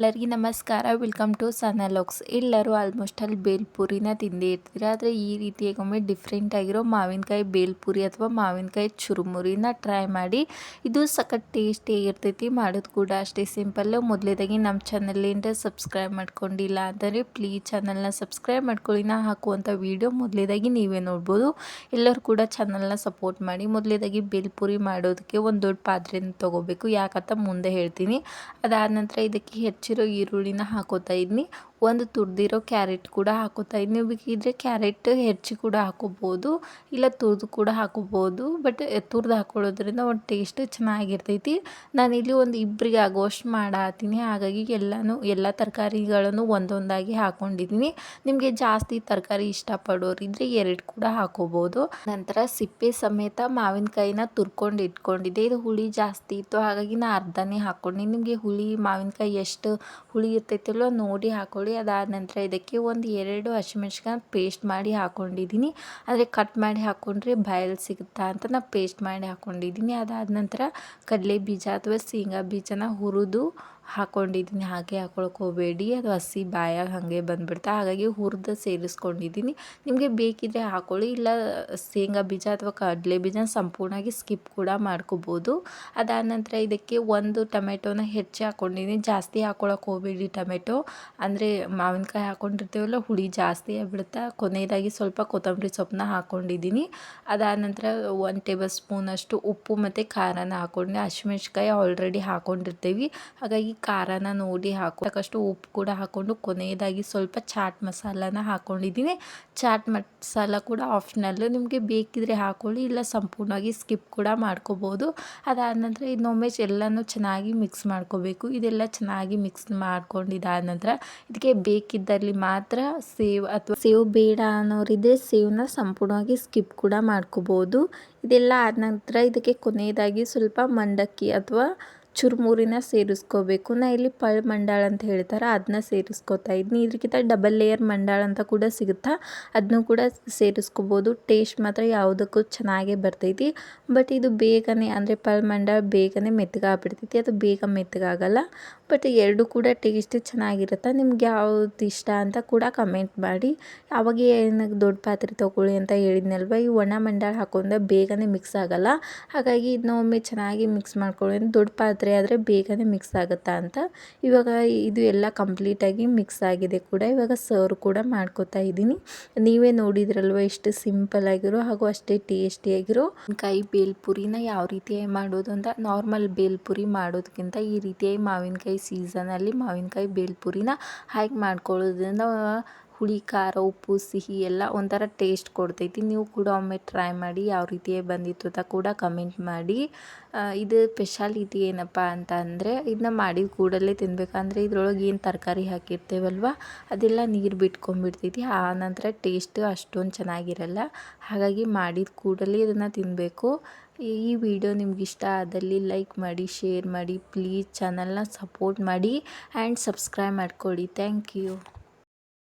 ಎಲ್ಲರಿಗೂ ನಮಸ್ಕಾರ. Welcome to ಸನಾಲಾಕ್ಸ್ ಎಲ್ಲರೂ ಆಲ್ಮೋಸ್ಟ್ ಅಲ್ಲಿ ಬೇಲ್ಪುರಿನ ತಿಂದೇ ಇರ್ತೀರ. ಆದರೆ ಈ ರೀತಿಯಾಗಿ ಒಮ್ಮೆ ಡಿಫ್ರೆಂಟ್ ಆಗಿರೋ ಮಾವಿನಕಾಯಿ ಬೇಲ್ಪುರಿ ಅಥವಾ ಮಾವಿನಕಾಯಿ ಚುರುಮುರಿನ ಟ್ರೈ ಮಾಡಿ, ಇದು ಸಖತ್ ಟೇಸ್ಟಿ ಇರ್ತೈತಿ. ಮಾಡೋದು ಕೂಡ ಅಷ್ಟೇ ಸಿಂಪಲ್ಲು ಮೊದಲೇದಾಗಿ ನಮ್ಮ ಚಾನಲಿಂದ ಸಬ್ಸ್ಕ್ರೈಬ್ ಮಾಡ್ಕೊಂಡಿಲ್ಲ ಅಂದರೆ ಪ್ಲೀಸ್ ಚಾನಲ್ನ ಸಬ್ಸ್ಕ್ರೈಬ್ ಮಾಡ್ಕೊಳ್ಳಿ. ನಾ ಹಾಕುವಂಥ ವೀಡಿಯೋ ಮೊದಲೇದಾಗಿ ನೀವೇ ನೋಡ್ಬೋದು. ಎಲ್ಲರೂ ಕೂಡ ಚಾನಲ್ನ ಸಪೋರ್ಟ್ ಮಾಡಿ. ಮೊದಲೇದಾಗಿ ಬೇಲ್ಪುರಿ ಮಾಡೋದಕ್ಕೆ ಒಂದು ದೊಡ್ಡ ಪಾತ್ರೆನ ತೊಗೋಬೇಕು. ಯಾಕಂತ ಮುಂದೆ ಹೇಳ್ತೀನಿ. ಅದಾದ ನಂತರ ಇದಕ್ಕೆ ಹೆಚ್ಚು ಹೆಚ್ಚಿರೋ ಈರುಳ್ಳಿನ ಹಾಕೋತಾ ಇದ್ನಿ. ಒಂದು ತುರಿದಿರೋ ಕ್ಯಾರೆಟ್ ಕೂಡ ಹಾಕೋತಾ ನೀವು ಬೇಕಿದ್ರೆ ಕ್ಯಾರೆಟ್ ಹೆಚ್ಚಿ ಕೂಡ ಹಾಕೋಬೋದು, ಇಲ್ಲ ತುರಿದು ಕೂಡ ಹಾಕೋಬೋದು ಬಟ್ ತುರಿದು ಹಾಕೊಳ್ಳೋದ್ರಿಂದ ಒಂದು ಟೇಸ್ಟ್ ಚೆನ್ನಾಗಿರ್ತೈತಿ. ಇಲ್ಲಿ ಒಂದು ಇಬ್ಬರಿಗೆ ಆಗೋಷ್ಟು ಮಾಡತ್ತೀನಿ ಹಾಗಾಗಿ ಎಲ್ಲನೂ, ಎಲ್ಲ ತರಕಾರಿಗಳನ್ನು ಒಂದೊಂದಾಗಿ ಹಾಕ್ಕೊಂಡಿದ್ದೀನಿ ನಿಮಗೆ ಜಾಸ್ತಿ ತರಕಾರಿ ಇಷ್ಟಪಡೋರಿದ್ರೆ ಎರಡು ಕೂಡ ಹಾಕೋಬೋದು. ನಂತರ ಸಿಪ್ಪೆ ಸಮೇತ ಮಾವಿನಕಾಯಿನ ತುರ್ಕೊಂಡು ಇಟ್ಕೊಂಡಿದ್ದೆ. ಇದು ಹುಳಿ ಜಾಸ್ತಿ ಇತ್ತು, ಹಾಗಾಗಿ ನಾನು ಅರ್ಧನೇ ಹಾಕ್ಕೊಂಡು ನಿಮಗೆ ಹುಳಿ, ಮಾವಿನಕಾಯಿ ಎಷ್ಟು ಹುಳಿ ಇರ್ತೈತಲ್ಲೋ, ನೋಡಿ ಹಾಕೊಳ್ಳಿ. ಅದಾದ ನಂತರ ಇದಕ್ಕೆ ಒಂದು ಎರಡು ಹಸಿಮೆಣ್ಸಿಕಾಯಿ ಪೇಸ್ಟ್ ಮಾಡಿ ಹಾಕ್ಕೊಂಡಿದ್ದೀನಿ ಆದರೆ ಕಟ್ ಮಾಡಿ ಹಾಕ್ಕೊಂಡ್ರೆ ಬಾಯಲ್ಲಿ ಸಿಗುತ್ತಾ ಅಂತ ನಾನು ಪೇಸ್ಟ್ ಮಾಡಿ ಹಾಕ್ಕೊಂಡಿದ್ದೀನಿ ಅದಾದ ನಂತರ ಕಡಲೆ ಬೀಜ ಅಥವಾ ಶೇಂಗಾ ಬೀಜನ ಹುರಿದು ಹಾಕ್ಕೊಂಡಿದ್ದೀನಿ ಹಾಗೆ ಹಾಕೊಳಕ್ಕೆ ಹೋಗಬೇಡಿ, ಅದು ಹಸಿ ಬಾಯಾಗ ಹಾಗೆ ಬಂದುಬಿಡ್ತಾ, ಹಾಗಾಗಿ ಹುರಿದು ಸೇರಿಸ್ಕೊಂಡಿದ್ದೀನಿ. ನಿಮಗೆ ಬೇಕಿದ್ರೆ ಹಾಕೊಳ್ಳಿ, ಇಲ್ಲ ಶೇಂಗಾ ಬೀಜ ಅಥವಾ ಕಡಲೆ ಬೀಜ ಸಂಪೂರ್ಣವಾಗಿ ಸ್ಕಿಪ್ ಕೂಡ ಮಾಡ್ಕೋಬೋದು. ಅದಾದ ನಂತರ ಇದಕ್ಕೆ ಒಂದು ಟೊಮೆಟೊನ ಹೆಚ್ಚಿ ಹಾಕ್ಕೊಂಡಿದ್ದೀನಿ ಜಾಸ್ತಿ ಹಾಕ್ಕೊಳಕ್ಕೆ ಹೋಗಬೇಡಿ ಟೊಮೆಟೊ. ಅಂದರೆ ಮಾವಿನಕಾಯಿ ಹಾಕ್ಕೊಂಡಿರ್ತೀವಲ್ಲ ಹುಳಿ ಜಾಸ್ತಿ ಆಗಿಬಿಡುತ್ತಾ, ಕೊನೆಯದಾಗಿ ಸ್ವಲ್ಪ ಕೊತ್ತಂಬರಿ ಸೊಪ್ಪನ್ನ ಹಾಕ್ಕೊಂಡಿದ್ದೀನಿ ಅದಾದ ನಂತರ ಒಂದು ಟೇಬಲ್ ಸ್ಪೂನಷ್ಟು ಉಪ್ಪು ಮತ್ತು ಖಾರನ ಹಾಕ್ಕೊಂಡು ಹಸಿಮೆಣ್ಸಿಕಾಯಿ ಆಲ್ರೆಡಿ ಹಾಕ್ಕೊಂಡಿರ್ತೀವಿ ಹಾಗಾಗಿ ಖಾರನ ನೋಡಿ ಹಾಕೋಕ್ಕಷ್ಟು ಉಪ್ಪು ಕೂಡ ಹಾಕ್ಕೊಂಡು ಕೊನೆಯದಾಗಿ ಸ್ವಲ್ಪ ಚಾಟ್ ಮಸಾಲಾನ ಹಾಕ್ಕೊಂಡಿದ್ದೀನಿ ಚಾಟ್ ಮಸಾಲ ಕೂಡ ಆಪ್ಷನಲ್ಲು. ನಿಮಗೆ ಬೇಕಿದ್ರೆ ಹಾಕ್ಕೊಳ್ಳಿ ಇಲ್ಲ ಸಂಪೂರ್ಣವಾಗಿ ಸ್ಕಿಪ್ ಕೂಡ ಮಾಡ್ಕೋಬೋದು. ಅದಾದ ನಂತರ ಇನ್ನೊಮ್ಮೆ ಎಲ್ಲನೂ ಚೆನ್ನಾಗಿ ಮಿಕ್ಸ್ ಮಾಡ್ಕೋಬೇಕು. ಇದೆಲ್ಲ ಚೆನ್ನಾಗಿ ಮಿಕ್ಸ್ ಮಾಡ್ಕೊಂಡಿದ್ದಾದ ನಂತರ ಇದಕ್ಕೆ ಬೇಕಿದ್ದಲ್ಲಿ ಮಾತ್ರ ಸೇವ್ ಅಥವಾ ಸೇವ್ ಬೇಡ ಅನ್ನೋರಿದ್ರೆ ಸೇವ್ನ ಸಂಪೂರ್ಣವಾಗಿ ಸ್ಕಿಪ್ ಕೂಡ ಮಾಡ್ಕೋಬೋದು. ಇದೆಲ್ಲ ಆದ ನಂತರ ಇದಕ್ಕೆ ಕೊನೆಯದಾಗಿ ಸ್ವಲ್ಪ ಮಂಡಕ್ಕಿ ಅಥವಾ ಚುರುಮುರಿನ ಸೇರಿಸ್ಕೋಬೇಕು. ನಾ ಇಲ್ಲಿ ಪಳ್ ಮಂಡಾಳ ಅಂತ ಹೇಳ್ತಾರೆ ಅದನ್ನ ಸೇರಿಸ್ಕೋತಾ ಇದ್ನಿ. ಇದಕ್ಕಿಂತ ಡಬಲ್ ಲೇಯರ್ ಮಂಡಾಳ ಅಂತ ಕೂಡ ಸಿಗುತ್ತಾ ಅದನ್ನು ಕೂಡ ಸೇರಿಸ್ಕೋಬೋದು. ಟೇಸ್ಟ್ ಮಾತ್ರ ಯಾವುದಕ್ಕೂ ಚೆನ್ನಾಗೇ ಬರ್ತೈತಿ. ಬಟ್ ಇದು ಬೇಗನೆ ಅಂದರೆ ಪಳ್ ಮಂಡಾಳ ಬೇಗನೆ ಮೆತ್ತಗಾಗ್ಬಿಡ್ತೈತಿ. ಅದು ಬೇಗ ಮೆತ್ತಗಾಗಲ್ಲ. ಬಟ್ ಎರಡು ಕೂಡ ಟೇಸ್ಟ್ ಚೆನ್ನಾಗಿರುತ್ತೆ? ನಿಮ್ಗೆ ಯಾವ್ದು ಇಷ್ಟ ಅಂತ ಕೂಡ ಕಮೆಂಟ್ ಮಾಡಿ. ಅವಾಗ ಏನಕ್ಕೆ ದೊಡ್ಡ ಪಾತ್ರೆ ತೊಗೊಳ್ಳಿ ಅಂತ ಹೇಳಿದ್ನಲ್ವ? ಈ ಒಣ ಮಂಡಾಳ ಹಾಕೊಂಡ್ರೆ ಬೇಗನೆ ಮಿಕ್ಸ್ ಆಗಲ್ಲ. ಹಾಗಾಗಿ ಇದನ್ನ ಒಮ್ಮೆ ಚೆನ್ನಾಗಿ ಮಿಕ್ಸ್ ಮಾಡ್ಕೊಳ್ಳಿ. ದೊಡ್ಡ ಪಾತ್ರೆ ಆದರೆ ಬೇಗನೆ ಮಿಕ್ಸ್ ಆಗುತ್ತಾ ಅಂತ. ಇವಾಗ ಇದು ಎಲ್ಲ ಕಂಪ್ಲೀಟಾಗಿ ಮಿಕ್ಸ್ ಆಗಿದೆ ಕೂಡ. ಇವಾಗ ಸರ್ವ್ ಕೂಡ ಮಾಡ್ಕೋತಾ ಇದ್ದೀನಿ. ನೀವೇ ನೋಡಿದ್ರಲ್ವ ಎಷ್ಟು ಸಿಂಪಲ್ ಆಗಿರೋ ಹಾಗೂ ಅಷ್ಟೇ ಟೇಸ್ಟಿಯಾಗಿರೋ ಕಾಯಿ ಬೇಲ್ಪುರಿನ ಯಾವ ರೀತಿಯಾಗಿ ಮಾಡೋದು ಅಂತ ನಾರ್ಮಲ್ ಬೇಲ್ಪುರಿ ಮಾಡೋದಕ್ಕಿಂತ ಈ ರೀತಿಯಾಗಿ ಮಾವಿನಕಾಯಿ ಸೀಸನಲ್ಲಿ ಮಾವಿನಕಾಯಿ ಬೇಲ್ಪುರಿನ ಹಾಗೆ ಮಾಡ್ಕೊಳ್ಳೋದ್ರಿಂದ ಹುಳಿ, ಖಾರ, ಉಪ್ಪು, ಸಿಹಿ ಎಲ್ಲ ಒಂಥರ ಟೇಸ್ಟ್ ಕೊಡ್ತೈತಿ. ನೀವು ಕೂಡ ಒಮ್ಮೆ ಟ್ರೈ ಮಾಡಿ ಯಾವ ರೀತಿಯೇ ಬಂದಿತ್ತು ಅಂತ ಕೂಡ ಕಮೆಂಟ್ ಮಾಡಿ. ಇದು ಸ್ಪೆಷಾಲಿಟಿ ಏನಪ್ಪ ಅಂತ ಅಂದರೆ ಇದನ್ನ ಮಾಡಿದ ಕೂಡಲೇ ತಿನ್ಬೇಕಂದ್ರೆ ಇದ್ರೊಳಗೆ ಏನು ತರಕಾರಿ ಹಾಕಿರ್ತೇವಲ್ವ? ಅದೆಲ್ಲ ನೀರು ಬಿಟ್ಕೊಂಡ್ಬಿಡ್ತೈತಿ. ಆ ನಂತರ ಟೇಸ್ಟ್ ಅಷ್ಟೊಂದು ಚೆನ್ನಾಗಿರಲ್ಲ. ಹಾಗಾಗಿ ಮಾಡಿದ ಕೂಡಲೇ ಇದನ್ನು ತಿನ್ನಬೇಕು ಈ ವಿಡಿಯೋ ನಿಮ್ಗೆ ಇಷ್ಟ ಆದಲ್ಲಿ ಲೈಕ್ ಮಾಡಿ ಶೇರ್ ಮಾಡಿ ಪ್ಲೀಸ್ ಚಾನಲ್ನ ಸಪೋರ್ಟ್ ಮಾಡಿ ಆ್ಯಂಡ್ ಸಬ್ಸ್ಕ್ರೈಬ್ ಮಾಡಿಕೊಡಿ ಥ್ಯಾಂಕ್ ಯು